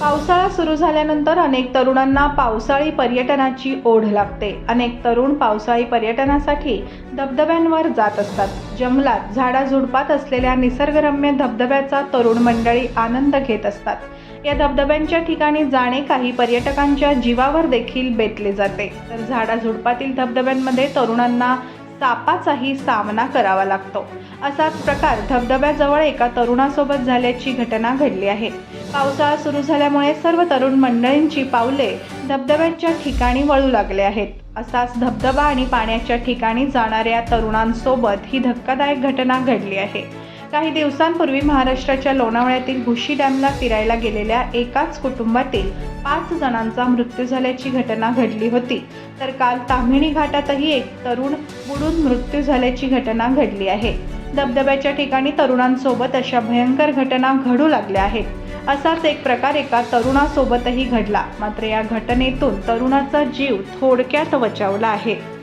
पावसाळा सुरू झाल्यानंतर अनेक तरुणांना पावसाळी पर्यटनाची ओढ लागते. अनेक तरुण पावसाळी पर्यटनासाठी धबधब्यांवर जात असतात. जंगलात झाडाझुडपात असलेल्या निसर्गरम्य धबधब्याचा तरुण मंडळी आनंद घेत असतात. या धबधब्यांच्या ठिकाणी जाणे काही पर्यटकांच्या जीवावर देखील बेतले जाते. तर झाडाझुडपातील धबधब्यांमध्ये तरुणांना तापाचाही सामना करावा लागतो. असाच प्रकार धबधब्याजवळ एका तरुणासोबत झाल्याची घटना घडली आहे. पावसाळा सुरू झाल्यामुळे सर्व तरुण मंडळींची पावले धबधब्यांच्या ठिकाणी वळू लागले आहेत. असाच धबधबा आणि पाण्याच्या ठिकाणी जाणाऱ्या तरुणांसोबत ही धक्कादायक घटना घडली आहे. काही दिवसांपूर्वी महाराष्ट्राच्या लोणावळ्यातील भुशी डॅमला फिरायला गेलेल्या एकाच कुटुंबातील पाच जणांचा मृत्यू झाल्याची घटना घडली होती. तर काल ताम्हिणी घाटातही एक तरुण बुडून मृत्यू झाल्याची घटना घडली आहे. धबधब्याच्या ठिकाणी तरुणांसोबत अशा भयंकर घटना घडू लागल्या आहेत. असाच एक प्रकार एका तरुणासोबतही घडला. मात्र या घटनेतून तरुणाचा जीव थोडक्यात बचावला आहे.